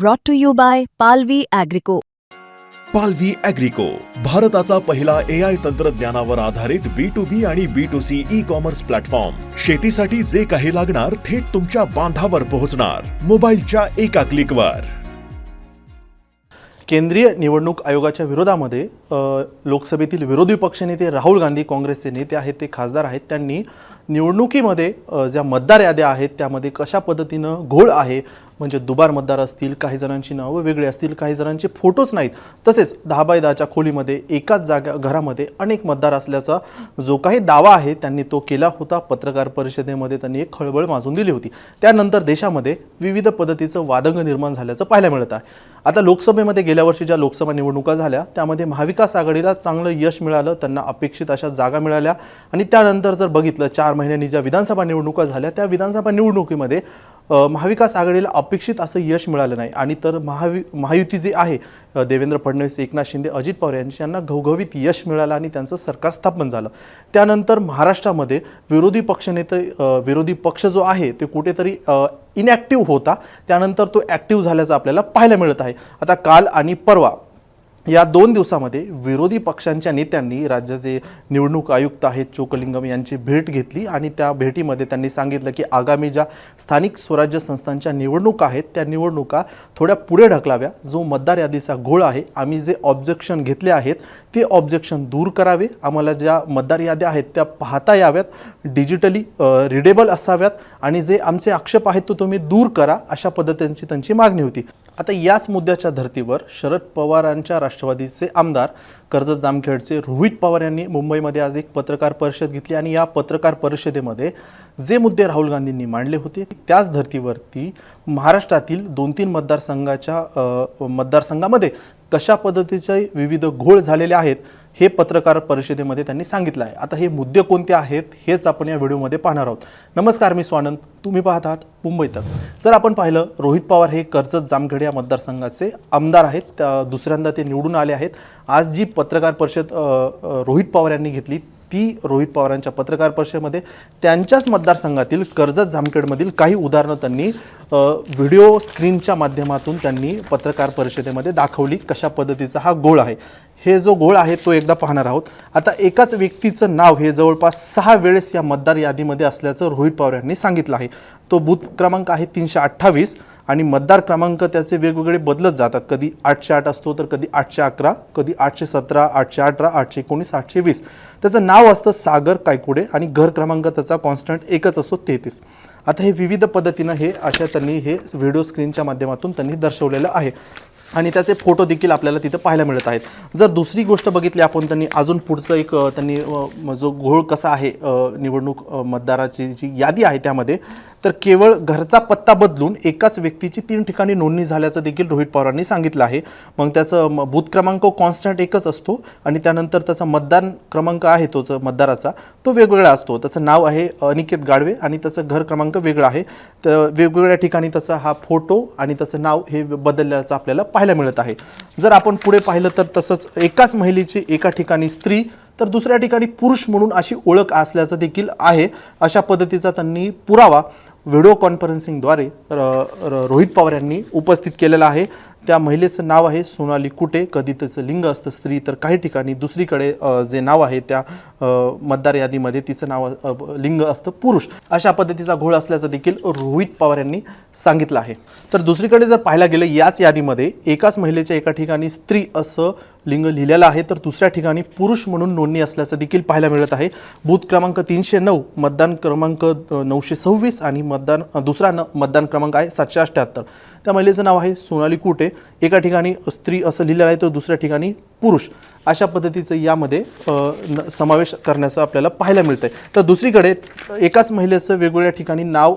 brought to you by Palvi Agrico. पालवी अॅग्रिको भारताचा पहिला ए आय तंत्रज्ञानावर आधारित बी टू बी आणि B to C e commerce platform शेतीसाठी जे काही लागणार थेट तुमच्या बांधावर पोहोचणार. मोबाईलच्या एका क्लिकवर केंद्रीय निवडणूक आयोगाच्या विरोधामध्ये लोकसभेतील विरोधी पक्षनेते राहुल गांधी काँग्रेसचे नेते आहेत ते खासदार आहेत. त्यांनी निवडणुकीमध्ये ज्या मतदार याद्या आहेत त्यामध्ये कशा पद्धतीनं घोळ आहे म्हणजे दुबार मतदार असतील काही जणांची नावं वेगळी असतील काही जणांचे फोटोच नाहीत. तसेच दहा बाय दहाच्या खोलीमध्ये एकाच जागा घरामध्ये अनेक मतदार असल्याचा जो काही दावा आहे त्यांनी तो केला होता. पत्रकार परिषदेमध्ये त्यांनी एक खळबळ माजून दिली होती. त्यानंतर देशामध्ये विविध पद्धतीचं वादंग निर्माण झाल्याचं पाहायला मिळत आहे. आता लोकसभेमध्ये गेल्या वर्षी ज्या लोकसभा निवडणुका झाल्या त्यामध्ये महाविकास आघाडीला चांगलं यश मिळालं त्यांना अपेक्षित अशा जागा मिळाल्या. आणि त्यानंतर जर बघितलं चार महिन्यांनी ज्या विधानसभा निवडणुका झाल्या त्या विधानसभा निवडणुकीमध्ये महाविकास आघाडीला अपेक्षित असं यश मिळालं नाही. आणि तर महावि महायुती जे आहे देवेंद्र फडणवीस एकनाथ शिंदे अजित पवार यांची यांना घवघवीत यश मिळालं आणि त्यांचं सरकार स्थापन झालं. त्यानंतर महाराष्ट्रामध्ये विरोधी पक्षनेते विरोधी पक्ष जो आहे ते कुठेतरी इनॅक्टिव्ह होता. त्यानंतर तो ॲक्टिव्ह झाल्याचं आपल्याला पाहायला मिळत आहे. आता काल आणि परवा या दोन दिवसामध्ये विरोधी पक्षांच्या नेत्यांनी राज्याचे निवडणूक आयुक्त आहेत चोकलिंगम यांची भेट घेतली आणि त्या भेटीमध्ये त्यांनी सांगितलं की आगामी ज्या स्थानिक स्वराज्य संस्थांच्या निवडणुका आहेत त्या निवडणुका थोड्या पुढे ढकलाव्या. जो मतदार यादीचा घोळ आहे आम्ही जे ऑब्जेक्शन घेतले आहेत ते ऑब्जेक्शन दूर करावे. आम्हाला ज्या मतदार याद्या आहेत त्या पाहता याव्यात डिजिटली रिडेबल असाव्यात आणि जे आमचे आक्षेप आहेत तो तुम्ही दूर करा अशा पद्धतींची त्यांची मागणी होती. आता याच मुद्द्याच्या धर्तीवर शरद पवारांच्या राष्ट्रवादीचे आमदार कर्जत जामखेडचे रोहित पवार यांनी मुंबईमध्ये आज एक पत्रकार परिषद घेतली आणि या पत्रकार परिषदेमध्ये जे मुद्दे राहुल गांधींनी मांडले होते त्याच धर्तीवरती महाराष्ट्रातील दोन तीन मतदारसंघाच्या मतदारसंघामध्ये कशा पद्धतीचे विविध घोळ झालेले आहेत हे पत्रकार परिषदेमध्ये त्यांनी सांगितलं आहे. आता हे मुद्दे कोणते आहेत हेच आपण या व्हिडिओमध्ये पाहणार आहोत. नमस्कार मी स्वानंद. तुम्ही पाहत आहात मुंबई तक. जर आपण पाहिलं रोहित पवार हे कर्जत जामखेड या मतदारसंघाचे आमदार आहेत. त्या दुसऱ्यांदा ते निवडून आले आहेत. आज जी पत्रकार परिषद रोहित पवार यांनी घेतली पी रोहित पवारांच्या पत्रकार परिषदेमध्ये त्यांच्याच मतदारसंघातील कर्जत जामखेडमधील काही उदाहरणं त्यांनी व्हिडिओ स्क्रीनच्या माध्यमातून त्यांनी पत्रकार परिषदेमध्ये दाखवली कशा पद्धतीचा हा गोळ आहे. हे जो गोळ आहे तो एकदा पाहणार आहोत. आता एकाच व्यक्तीचं नाव हे जवळपास सहा वेळेस या मतदार यादीमध्ये असल्याचं रोहित पवार यांनी सांगितलं आहे. तो बूथ क्रमांक आहे तीनशे अठ्ठावीस आणि मतदार क्रमांक त्याचे वेगवेगळे बदलत जातात. कधी आठशे आठ असतो तर कधी आठशे अकरा कधी आठशे सतरा आठशे अठरा आठशे एकोणीस आठशे वीस. त्याचं नाव असतं सागर कायकुडे आणि घर क्रमांक त्याचा कॉन्स्टंट एकच असतो तेहतीस. आता हे विविध पद्धतीनं हे अशा त्यांनी हे व्हिडिओ स्क्रीनच्या माध्यमातून त्यांनी दर्शवलेलं आहे. आणि त्याचे फोटो देखील आपल्याला तिथं पाहायला मिळत आहेत. जर दुसरी गोष्ट बघितली आपण त्यांनी अजून पुढचं एक त्यांनी जो घोळ कसा आहे निवडणूक मतदाराची जी यादी आहे त्यामध्ये तर केवळ घरचा पत्ता बदलून एकाच व्यक्तीची तीन ठिकाणी नोंदणी झाल्याचं देखील रोहित पवारांनी सांगितलं आहे. मग त्याचं म- बूथ क्रमांक कॉन्स्टंट एकच असतो आणि त्यानंतर त्याचा मतदान क्रमांक आहे तो जो मतदाराचा तो वेगवेगळा असतो. त्याचं नाव आहे अनिकेत गाडवे आणि त्याचं घर क्रमांक वेगळं आहे. तर वेगवेगळ्या ठिकाणी त्याचा हा फोटो आणि त्याचं नाव हे बदलल्याचं आपल्याला पाहायला मिळत आहे. जर आपण पुढे पाहिलं तर तसंच एकाच महिलेची एका ठिकाणी स्त्री तर दुसऱ्या ठिकाणी पुरुष म्हणून अशी ओळख असल्याचं देखील आहे. अशा पद्धतीचा त्यांनी पुरावा व्हिडिओ कॉन्फरन्सिंगद्वारे रोहित पवार यांनी उपस्थित केलेला आहे. त्या महिलेचं नाव आहे सोनाली कुटे. कधी तिचं लिंग असतं स्त्री तर काही ठिकाणी. दुसरीकडे जे नाव आहे त्या मतदार यादीमध्ये तिचं नाव लिंग असतं पुरुष. अशा पद्धतीचा घोळ असल्याचं देखील रोहित पवार यांनी सांगितलं आहे. तर दुसरीकडे जर पाहायला गेलं याच यादीमध्ये एकाच महिलेच्या एका ठिकाणी स्त्री असं लिंग लिहिलेलं आहे तर दुसऱ्या ठिकाणी पुरुष म्हणून नोंदणी असल्याचं देखील पाहायला मिळत आहे. बूथ क्रमांक तीनशे नऊ मतदान क्रमांक नऊशे सव्वीस आणि मतदान दुसरा न मतदान क्रमांक आहे सातशे अठ्ठ्याहत्तर त्या महिलेचं नाव आहे सोनाली कुटे. एका ठिकाणी स्त्री असं लिहिलेलं आहे तर दुसऱ्या ठिकाणी पुरुष अशा पद्धतीचं यामध्ये न- समावेश करण्याचं आपल्याला पाहायला मिळतं आहे तर दुसरीकडे एकाच महिलेचं वेगवेगळ्या ठिकाणी नाव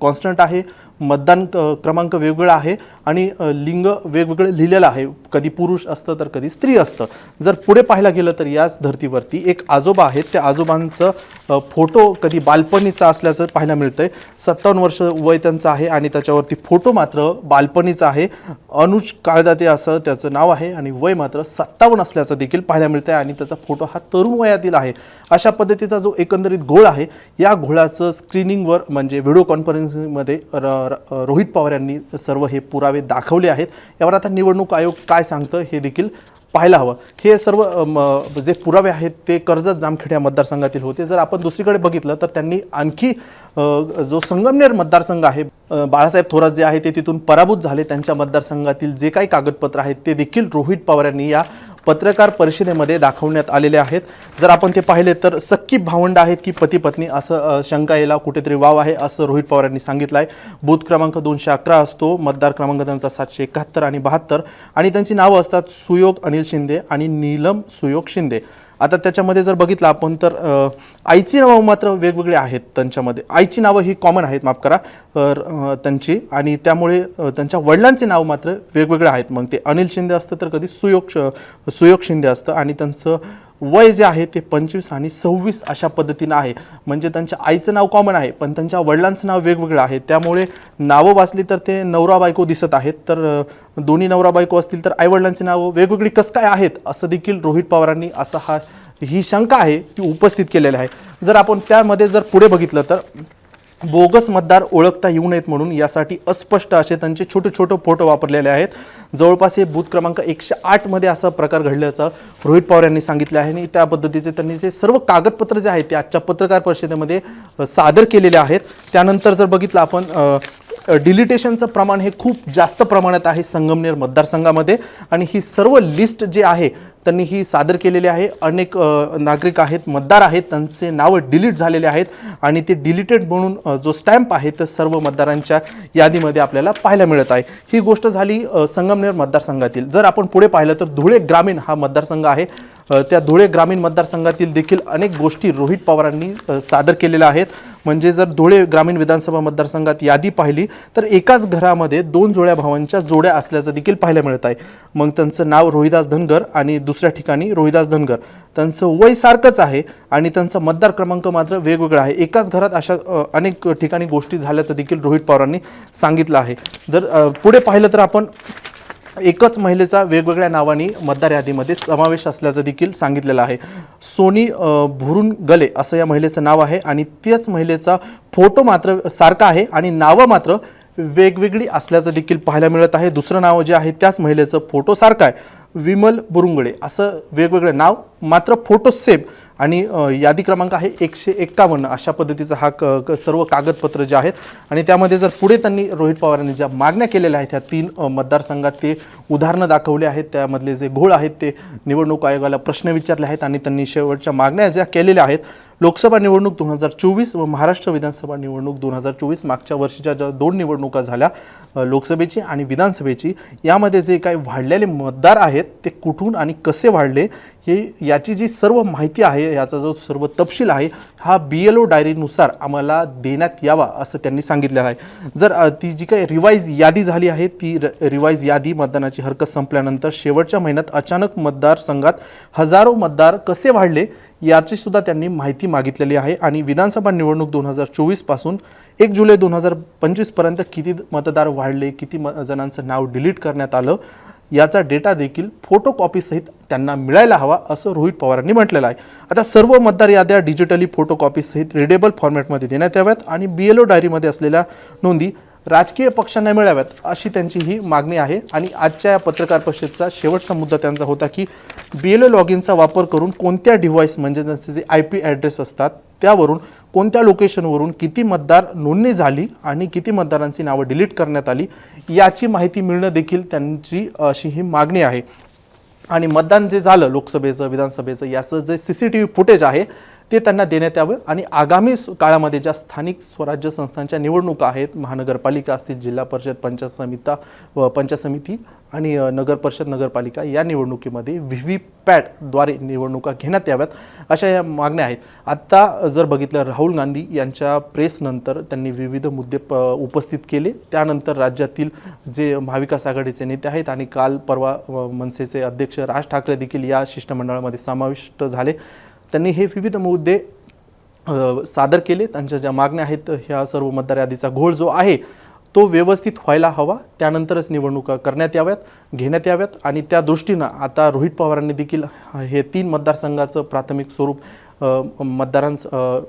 कॉन्स्टंट आहे मतदान क- क्रमांक वेगवेगळा आहे आणि लिंग वेगवेगळं लिहिलेलं आहे. कधी पुरुष असतं तर कधी स्त्री असतं. जर पुढे पाहायला गेलं तर याच धर्तीवरती एक आजोबा आहेत. त्या आजोबांचं फोटो कधी बालपणीचा असल्याचं पाहायला मिळतं आहे सत्तावन्न वर्ष वय त्यांचं आहे आणि त्याच्यावरती फोटो मात्र बालपणीचा आहे. अनुज काळदाते असं त्याचं नाव आहे आणि वय मात्र सत्तावन्न असल्याचं देखील पाहायला मिळतं आहे आणि त्याचा फोटो हा तरुण वयातील आहे. अशा पद्धतीचा जो एकंदरीत घोळ आहे या घोळाचं स्क्रीनिंगवर म्हणजे व्हिडिओ कॉन्फरन्सिंगमध्ये र- र- रोहित पवार यांनी सर्व हे पुरावे दाखवले आहेत. यावर आता निवडणूक आयोग काय सांगतं हे देखील पाहायला हवं. हे सर्व जे पुरावे आहेत ते कर्जत जामखेड या मतदारसंघातील होते. जर आपण दुसरीकडे बघितलं तर त्यांनी आणखी जो संगमनेर मतदारसंघ आहे बाळासाहेब थोरात जे आहे ते तिथून पराभूत झाले. त्यांच्या मतदारसंघातील जे काही कागदपत्र आहेत ते देखील रोहित पवार यांनी या पत्रकार परिषदेमध्ये दाखवण्यात आलेले आहेत. जर आपण ते पाहिले तर सक्की भावंड आहेत की पती पत्नी असं शंका यायला कुठेतरी वाव आहे असं रोहित पवार यांनी सांगितलं आहे बूथ क्रमांक दोनशे अकरा असतो मतदार क्रमांक त्यांचा सातशे एकाहत्तर आणि बहात्तर. आणि त्यांची नावं असतात सुयोग अनिल शिंदे आणि नीलम सुयोग शिंदे. आता त्याच्यामध्ये जर बघितलं आपण तर आईची नावं मात्र वेगवेगळी आहेत त्यांच्यामध्ये. आईची नावं ही कॉमन आहेत माफ करा. तर त्यांची आणि त्यामुळे त्यांच्या वडिलांचे नाव मात्र वेगवेगळे आहेत. मग ते अनिल शिंदे असतं तर कधी सुयोग सुयोग शिंदे असतं आणि त्यांचं वय जे आहे ते पंचवीस आणि सव्वीस अशा पद्धतीनं आहे. म्हणजे त्यांच्या आईचं नाव कॉमन आहे पण त्यांच्या वडिलांचं नाव वेगवेगळं आहे. त्यामुळे नावं वाचली तर ते नवरा बायको दिसत आहेत. तर दोन्ही नवरा बायको असतील तर आईवडिलांची नावं वेगवेगळी कसं काय आहेत असं देखील रोहित पवारांनी असा हा ही शंका आहे ती उपस्थित केलेली आहे. जर आपण त्यामध्ये जर पुढे बघितलं तर बोगस मतदार ओळखता येऊ नयेत म्हणून यासाठी अस्पष्ट असे त्यांचे छोटे छोटे फोटो वापरलेले आहेत. जवळपास हे बूथ क्रमांक एकशे आठमध्ये असा प्रकार घडल्याचं रोहित पवार यांनी सांगितले आहे आणि त्या पद्धतीचे त्यांनी जे सर्व कागदपत्र जे आहेत ते आजच्या पत्रकार परिषदेमध्ये सादर केलेले आहेत. त्यानंतर जर बघितलं आपण डिलिटेशनचं प्रमाण हे खूप जास्त प्रमाणात आहे संगमनेर मतदारसंघामध्ये. आणि ही सर्व लिस्ट जी आहे त्यांनी ही सादर केलेली आहे. अनेक नागरिक आहेत मतदार आहेत त्यांचे नावं डिलीट झालेले आहेत. आणि ते डिलिटेड म्हणून जो स्टॅम्प आहे तर सर्व मतदारांच्या यादीमध्ये आपल्याला पाहायला मिळत आहे. ही गोष्ट झाली संगमनेर मतदारसंघातील. जर आपण पुढे पाहिलं तर धुळे ग्रामीण हा मतदारसंघ आहे. त्या धुळे ग्रामीण मतदारसंघातील देखील अनेक गोष्टी रोहित पवारांनी सादर केलेल्या आहेत. म्हणजे जर धुळे ग्रामीण विधानसभा मतदारसंघात यादी पाहिली तर एकाच घरामध्ये दोन जोड्या भावांच्या जोड्या असल्याचं देखील पाहायला मिळत आहे. मग त्यांचं नाव रोहिदास धनगर आणि दुसऱ्या ठिकाणी रोहिदास धनगर. त्यांचं वय सारखंच आहे आणि त्यांचा मतदार क्रमांक मात्र वेगवेगळा आहे. एकाच घरात अशा अनेक ठिकाणी गोष्टी झाल्याचं देखील रोहित पवारांनी सांगितलं आहे. जर पुढे पाहिलं तर आपण एकच महिलेचा वेगवेगळ्या नावाने मतदार यादीमध्ये समावेश असल्याचं देखील सांगितलेलं आहे. सोनी अ, भुरून गले असं या महिलेचं नाव आहे आणि त्याच महिलेचा फोटो मात्र सारखा आहे आणि नावं मात्र वेगवेगळी असल्याचं देखील पाहायला मिळत आहे. दुसरं नाव जे आहे त्याच महिलेचं फोटो सारखं आहे. विमल बुरुंगळे असं वेगवेगळं नाव मात्र फोटो सेम. आणि यादी क्रमांक आहे एकशे एक्कावन्न अशा पद्धतीचा हा क क- सर्व कागदपत्र जे आहेत. आणि त्यामध्ये जर पुढे त्यांनी रोहित पवारांनी ज्या मागण्या केलेल्या आहेत त्या तीन मतदारसंघात ते उदाहरणं दाखवले आहेत त्यामधले जे घोळ आहेत ते निवडणूक आयोगाला प्रश्न विचारले आहेत आणि त्यांनी शेवटच्या मागण्या ज्या केलेल्या आहेत लोकसभा निवडणूक दोन हजार चोवीस व महाराष्ट्र विधानसभा निवडणूक दोन हजार चोवीस मागच्या वर्षीच्या ज्या दोन निवडणुका झाल्या लोकसभेची आणि विधानसभेची यामध्ये जे काही वाढलेले मतदार आहेत ते कुठून आणि कसे वाढले हे याची जी सर्व माहिती आहे याचा जो सर्व तपशील आहे हा बी एल ओ डायरीनुसार आम्हाला देण्यात यावा असं त्यांनी सांगितलेलं आहे. जर ती जी काही रिवाईज यादी झाली आहे ती र रिवाईज यादी मतदानाची हरकत संपल्यानंतर शेवटच्या महिन्यात अचानक मतदारसंघात हजारो मतदार कसे वाढले याची सुद्धा त्यांनी माहिती मागितलेली आहे आणि विधानसभा निवडणूक दोन हजार चोवीसपासून एक जुलै दोन हजार पंचवीसपर्यंत किती मतदार वाढले किती म जणांचं नाव डिलीट करण्यात आलं याचा डेटा देखील फोटोकॉपीसहित त्यांना मिळायला हवा असं रोहित पवारांनी म्हटलेलं आहे. आता सर्व मतदार याद्या डिजिटली फोटोकॉपीसहित रिडेबल फॉर्मॅटमध्ये देण्यात याव्यात आणि बी एल ओ डायरीमध्ये असलेल्या नोंदी राजकीय पक्षांना मिळाव्यात अशी त्यांची ही मागणी आहे. आणि आजच्या या पत्रकार परिषदेचा शेवटचा मुद्दा त्यांचा होता की बी एल ओ लॉग इनचा वापर करून कोणत्या डिव्हाइस म्हणजे त्यांचे जे आय पी ॲड्रेस असतात त्यावरून कोणत्या लोकेशनवरून किती मतदार नोंदणी झाली आणि किती मतदारांची नावं डिलीट करण्यात आली याची माहिती मिळणं देखील त्यांची अशी ही मागणी आहे. आणि मतदान जे झालं लोकसभेचं विधानसभेचं याचं जे C C T V footage आहे ते त्यांना देण्यात यावं. आणि आगामी काळामध्ये ज्या स्थानिक स्वराज्य संस्थांच्या निवडणुका आहेत महानगरपालिका असतील जिल्हा परिषद पंचायत समिता व पंचायत समिती आणि नगर परिषद नगरपालिका या निवडणुकीमध्ये व्ही व्ही पॅटद्वारे निवडणुका घेण्यात याव्यात अशा या मागण्या आहेत. आत्ता जर बघितलं राहुल गांधी यांच्या प्रेसनंतर त्यांनी विविध मुद्दे प उपस्थित केले. त्यानंतर राज्यातील जे महाविकास आघाडीचे नेते आहेत आणि काल परवा मनसेचे अध्यक्ष राज ठाकरे देखील या शिष्टमंडळामध्ये समाविष्ट झाले. त्यांनी हे विविध मुद्दे सादर केले त्यांच्या ज्या मागण्या आहेत ह्या सर्व मतदार यादीचा घोळ जो आहे तो व्यवस्थित व्हायला हवा. त्यानंतरच निवडणुका करण्यात याव्यात घेण्यात याव्यात आणि त्या दृष्टीनं आता रोहित पवारांनी देखील हे तीन मतदारसंघाचं प्राथमिक स्वरूप मतदारांस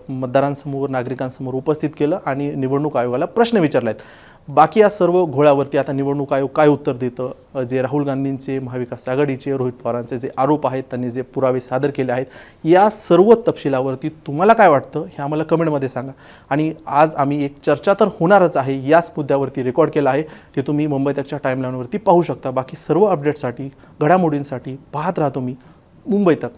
मतदारांसमोर नागरिकांसमोर उपस्थित केलं आणि निवडणूक आयोगाला प्रश्न विचारले आहेत बाकी या सर्व घोळ्यावरती आता निवडणूक आयोग काय उत्तर देतं? जे राहुल गांधींचे महाविकास आघाडीचे रोहित पवारांचे जे आरोप आहेत त्यांनी जे पुरावे सादर केले आहेत या सर्व तपशिलावरती तुम्हाला काय वाटतं? हे आम्हाला कमेंटमध्ये सांगा. आणि आज आम्ही एक चर्चा तर होणारच आहे याच मुद्द्यावरती रेकॉर्ड केलं आहे ते तुम्ही मुंबई तकच्या टाईमलाईनवरती पाहू शकता. बाकी सर्व अपडेटसाठी घडामोडींसाठी पाहत राहा तुम्ही मुंबई तक.